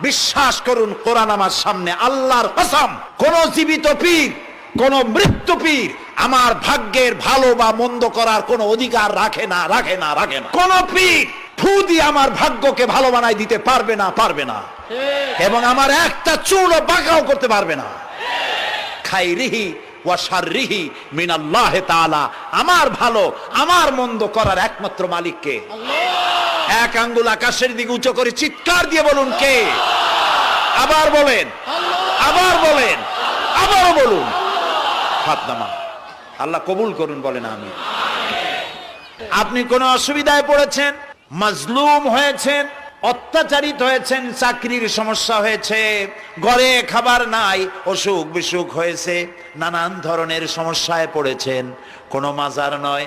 বিশ্বাস করুন, কোরআন আমার সামনে আল্লাহর কসম। কোন জীবিত পীর, কোন মৃত্যু পীর আমার ভাগ্যের ভালো বা মন্দ করার কোন অধিকার রাখে না রাখে না রাখে না। কোন পীর ফু দিয়ে আমার ভাগ্যকে ভালো বানাই দিতে পারবে না পারবে না। এবং আমার একটা চুলও বাঁকাও করতে পারবে না। খাইরিহি ওয়া শাররিহি মিনাল্লাহ তাআলা। আমার ভালো, আমার মন্দ করার একমাত্র মালিককে এক আঙ্গুল আকাশের দিকে উঁচু করে চিৎকার দিয়ে বলুন কে? আবার বলেন। আবার বলেন। আবারও বলুন। হাত নামা আল্লাহ কবুল করুন, বলেন আমি আপনি কোন অসুবিধায় পড়েছেন? মাজলুম হয়েছেন? অত্যাচারিত হয়েছেন? চাকরির সমস্যা হয়েছে? ঘরে খাবার নাই? অসুখ বিসুখ হয়েছে? নানান ধরনের সমস্যায় পড়েছেন? কোনো মাজার নয়?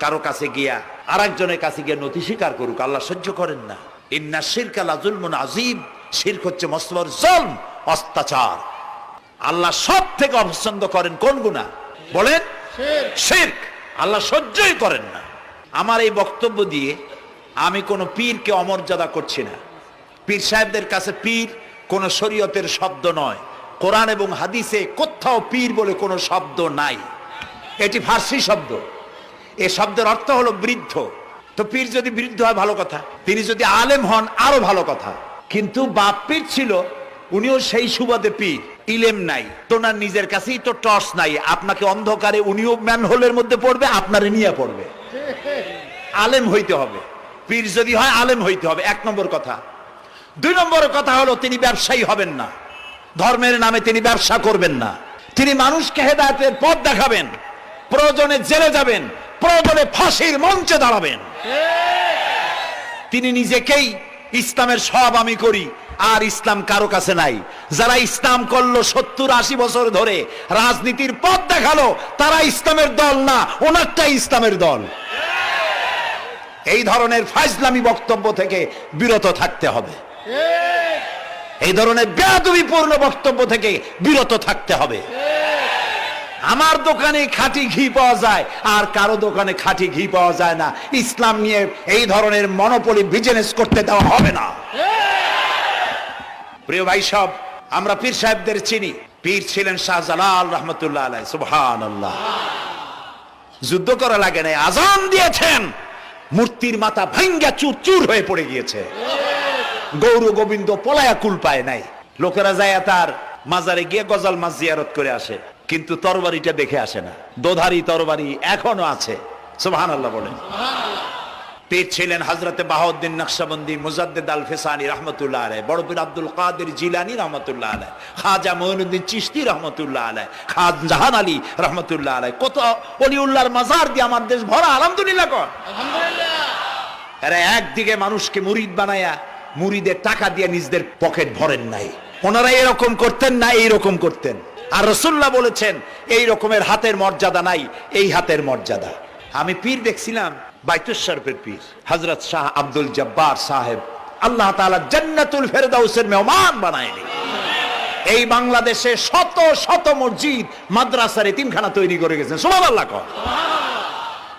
কারও কাছে গিয়া আর একজনের কাছে গিয়ে নথি স্বীকার করুক আল্লাহ সহ্য করেন না। ইন্না শিরক আল্লাহ আজিব শিরক হচ্ছে মস্তবর জলম অত্যাচার। আল্লাহ সব থেকে অপছন্দ করেন কোন গুণা বলেন শিরক। আল্লাহ সহ্যই করেন না। আমার এই বক্তব্য দিয়ে আমি কোনো পীরকে অমর্যাদা করছি না। পীর সাহেবদের কাছে পীর কোনো শরীয়তের শব্দ নয়। কোরআন এবং হাদিসে কোথাও পীর বলে কোনো শব্দ নাই। এটি ফার্সি শব্দ। এ শব্দের অর্থ হলো বৃদ্ধ। তো পীর যদি বৃদ্ধ হয়, ভালো কথা। তিনি যদি আলেম হন, আরও ভালো কথা। কিন্তু বাপ পীর ছিল, উনিও সেই সুবাদে পীর। ইলেম নাই তোনার নিজের কাছেই তো টর্চ নাই। আপনাকে অন্ধকারে উনিও ম্যানহোলের মধ্যে পড়বে, আপনারে নিয়ে পড়বে। আলেম হইতে হবে। পীর যদি হয়, আলেম হইতে হবে। এক নম্বর কথা। দুই নম্বর কথা হলো, তিনি ব্যবসায়ী হবেন না। ধর্মের নামে তিনি ব্যবসা করবেন না। তিনি মানুষকে হেদায়তের পথ দেখাবেন। প্রয়োজনে জেলে যাবেন। প্রয়োজনে ফাঁসির মঞ্চে দাঁড়াবেন। তিনি নিজেকেই ইসলামের সব আমি করি, আর ইসলাম কারও কাছে নাই। যারা ইসলাম করল সত্তর আশি বছর ধরে, রাজনীতির পথ দেখাল, তারা ইসলামের দল না, ওনারটাই ইসলামের দল। এই ধরনের ফাইজলামি বক্তব্য থেকে বিরত থাকতে হবে। এই ধরনের বেয়াদবিপূর্ণ বক্তব্য থেকে বিরত থাকতে হবে। আমার দোকানে খাঁটি ঘি পাওয়া যায়, আর কারও দোকানে খাঁটি ঘি পাওয়া যায় না। ইসলাম নিয়ে এই ধরনের মনোপলি বিজনেস করতে দেওয়া হবে না। প্রিয় ভাই সব, আমরা পীর সাহেবদের চিনি। পীর ছিলেন শাহজালাল রহমতুল্লাহ আলাই সুবহান আল্লাহ যুদ্ধ করা লাগে না আজান দিয়েছেন। মূর্তির মাথা ভাঙ্গা চুর চুর হয়ে পড়ে গিয়েছে। গৌর গোবিন্দ পলায়া কুল পায় নাই। লোকেরা যায় তার মাজারে গিয়ে গজাল মাছ জিয়ারত করে আসে। কিন্তু তরবারিটা দেখে আসে না। দোধারি তরবারি এখনও আছে। সুবহান আল্লাহ বলেন পীর ছিলেন হজরতে বাহাউদ্দিন নকশবন্দি মুজাদ্দেদ আল ফেসানি রহমতুল্লাহ আলাই বড় আব্দুল কাদের জিলানি রহমতুল্লাহ আলাই খাজা মঈনুদ্দিন চিশতি রহমতুল্লাহ আলাই খান জাহান আলী রহমতুল্লাহ আলাই কত অলিউল্লাহর মাজার দিয়ে আমার দেশ ভরা আলহামদুলিল্লাহ কর। এরা একদিকে মানুষকে মুরিদ বানায়া মুরিদের টাকা দিয়ে নিজদের পকেট ভরেন নাই। ওনারা এরকম করতেন না এইরকম করতেন। আর রসুল্লাহ বলেছেন, এই রকমের হাতের মর্যাদা নাই, এই হাতের মর্যাদা। আমি পীর দেখছিলাম বাইতুল শরফের পীর হজরত শাহ আব্দুল জব্বার সাহেব। আল্লাহ তাআলা জান্নাতুল ফেরদাউসের মেহমান বানায়নি এই বাংলাদেশে শত শত মসজিদ, মাদ্রাসার এতিমখানা তৈরি করে গেছেন। সুবহানাল্লাহ কর।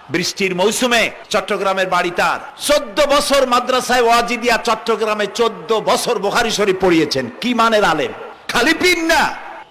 বৃষ্টির মৌসুমে চট্টগ্রামের বাড়ি তার। চোদ্দ বছর মাদ্রাসায় ওয়াজিদিয়া চট্টগ্রামে চোদ্দ বছর বোখারি শরীফ পড়িয়েছেন। কি মানের আলেম? খালি পিন না।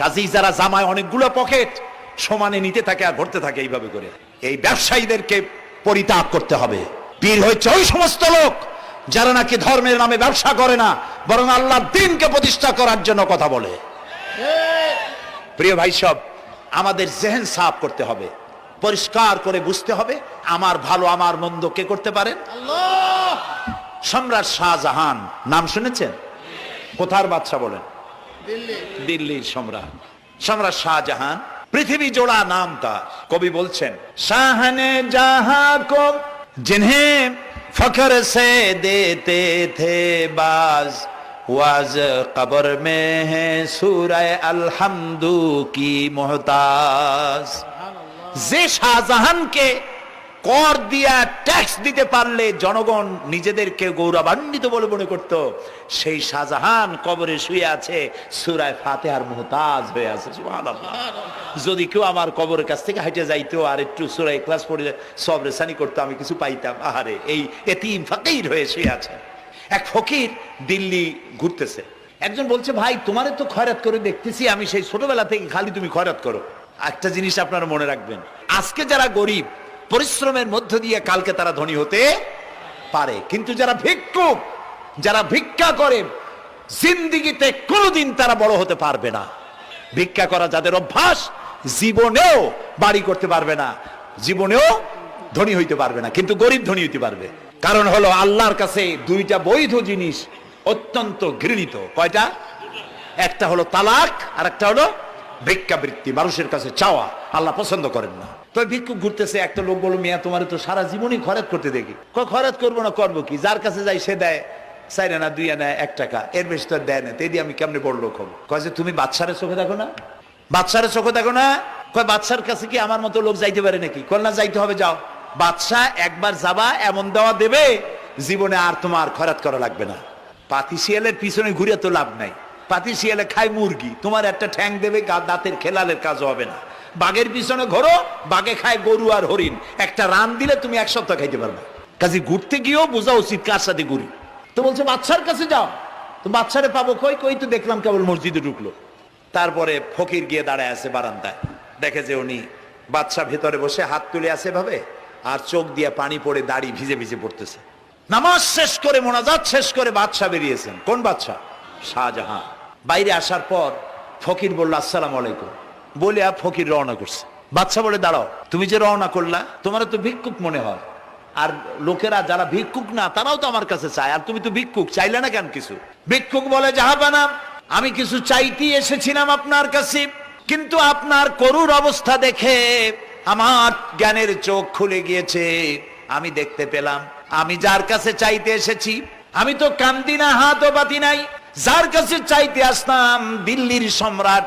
কাজেই যারা জামায় অনেকগুলো পকেট সমানে নিতে থাকে আর ভরতে থাকে এইভাবে করে। এই ব্যবসায়ীদেরকে পরিত্যাগ করতে হবে। পীর হচ্ছে ওই সমস্ত লোক যারা নাকি ধর্মের নামে ব্যবসা করে না বরং আল্লাহর দিনকে প্রতিষ্ঠা করার জন্য কথা বলে। প্রিয় ভাই সব আমাদের জেহেন সাফ করতে হবে। পরিষ্কার করে বুঝতে হবে আমার ভালো আমার মন্দ কে করতে পারেন সম্রাট শাহজাহান নাম শুনেছেন? কোথার বাদশা বলেন? দিল্লির সম্রাট সম্রাট শাহজাহান পৃথিবী জোড়া নাম তার কবি বলছেন শাহনে জাহা কো जिन्हें फखर से देते थे बाज वाज कब्र में है सूरह अलहमदू की मोहताज যে শাহজাহানকে কর দিয়া ট্যাক্স দিতে পারলে জনগণ নিজেদেরকে গৌরবান্বিত বলে মনে করত, সেই শাহজাহান কবরে শুয়ে আছে, সুরায় ফাতেহার মুহতাজ হয়ে আছে যদি কেউ আমার কবরের কাছ থেকে হাইটে যাইতো আর একটু সুরায় ক্লাস পড়ে সব রেসানি করতো, আমি কিছু পাইতাম। আহারে, এই এতিম ফকির হয়ে শুয়ে আছে। এক ফকির দিল্লি ঘুরতেছে। একজন বলছে, ভাই, তোমারে তো খয়রাত করে দেখতেছি, আমি সেই ছোটবেলা থেকে খালি তুমি খয়রাত করো। একটা জিনিস আপনারা মনে রাখবেন, আজকে যারা গরিব পরিশ্রমের মধ্য দিয়ে কালকে তারা ধনী হতে পারে। কিন্তু যারা ভিক্ষুক, যারা ভিক্ষা করে, জিন্দিগিতে কোনোদিন তারা বড় হতে পারবে না। ভিক্ষা করা যাদের অভ্যাস, জীবনেও বাড়ি করতে পারবে না, জীবনেও ধনী হইতে পারবে না, কিন্তু গরিব ধনী হইতে পারবে। কারণ হলো আল্লাহর কাছে দুইটা বৈধ জিনিস অত্যন্ত ঘৃণিত। কয়টা? একটা হলো তালাক আর একটা হলো ভিক্ষাবৃত্তি, মানুষের কাছে চাওয়া। আল্লাহ পছন্দ করেন না। তো ভিক্ষুক ঘুরতেছে, একটা লোক বলো মিয়া, তোমার তো সারা জীবনই খরচ করতে দেখি। খরচ করব না, করব কি? যার কাছে যাই সে দেয় দুই এক টাকা। এর বেশি তো দেয় না। আমি কেমনে বড় লোক হব? তুমি চোখে দেখো না? চোখে দেখো না? কয় বাচ্চার কাছে কি আমার মতো লোক যাইতে পারে নাকি? কল না, যাইতে হবে, যাও। বাচ্চা একবার যাবা, এমন দেওয়া দেবে, জীবনে আর তোমার খরাত করা লাগবে না। পাতি শিয়ালের পিছনে ঘুরে তো লাভ নাই। পাতি শিয়ালে খায় মুরগি, তোমার একটা ঠ্যাং দেবে দাঁতের খেলালের কাজ হবে না। বাঘের পিছনে ঘোরো, বাঘে খায় গরু আর হরিণ। একটা রান দিলে তুমি এক সপ্তাহ খাইতে পারবে। কাজে ঘুরতে গিয়েও বোঝা উচিত কার সাথে ঘুরি। তো বলছে বাচ্চার কাছে যাও। তো বাচ্চারে পাবো কই? কই তো দেখলাম কেবল মসজিদে ঢুকলো। তারপরে ফকির গিয়ে দাঁড়ায় আছে বারান্দায়। দেখে যে উনি বাচ্চা ভেতরে বসে হাত তুলে আছে ভাবে আর চোখ দিয়ে পানি পড়ে দাড়ি ভিজে ভিজে পড়তেছে। নামাজ শেষ করে, মোনাজাত শেষ করে বাদশা বেরিয়েছেন। কোন বাদশা শাহজাহান। বাইরে আসার পর ফকির বলল, আসসালাম আলাইকুম। বলে আর ফকির রওনা করছে। বাচ্চা বলে, দাঁড়াও, তুমি যে রওনা করলা তোমার তো ভিক্ষুক মনে হয়। আর লোকেরা যারা ভিক্ষুক না, তারাও তো আমার কাছে চায়। আর তুমি তো ভিক্ষুক, চাইলে না কেন কিছু? ভিক্ষুক বলে যাহাবানা আমি কিছু চাইতেই এসেছিলাম আপনার কাছে, কিন্তু আপনার করুর অবস্থা দেখে আমার জ্ঞানের চোখ খুলে গিয়েছে। আমি দেখতে পেলাম, আমি যার কাছে চাইতে এসেছি, আমি তো কান্দি না, হাতও বাতি নাই। যার কাছে চাইতে আসতাম, দিল্লির সম্রাট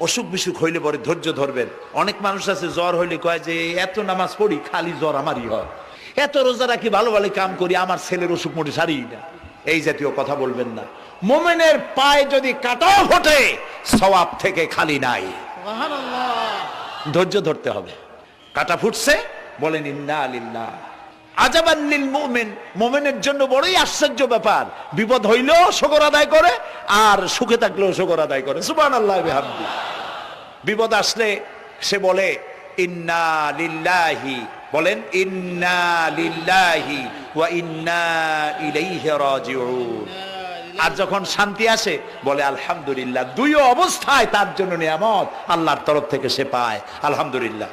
অসুখ বিসুখ হইলে পরে ধৈর্য ধরবেন। অনেক মানুষ আছে জ্বর হইলে কয় যে এত নামাজ পড়ি খালি জ্বর আমারই হয়। এত রোজা রাখি ভালো ভালো কাম করি আমার ছেলের অসুখ মোটে সারি না। এই জাতীয় কথা বলবেন না। মোমেনের পায়ে যদি কাটাও ফোটে সওয়াব থেকে খালি নাই। ধৈর্য ধরতে হবে। কাটা ফুটছে বলেন ইন্না আলিল্লাহ আজাবান্নিল মুমিন, মুমিনের জন্য বড়ই আশ্চর্য ব্যাপার। বিপদ হইলেও শকর আদায় করে, আর সুখে থাকলেও শকর আদায় করে। সুবহানাল্লাহ, বিহামদি। বিপদ আসলে সে বলে, ইন্না লিল্লাহি। বলেন, ইন্না লিল্লাহি ওয়া ইন্না ইলাইহি রাজিউন। আর যখন শান্তি আসে, বলে, আলহামদুলিল্লাহ। দুই অবস্থায় তার জন্য নিয়ামত আল্লাহর তরফ থেকে সে পায়। আলহামদুলিল্লাহ।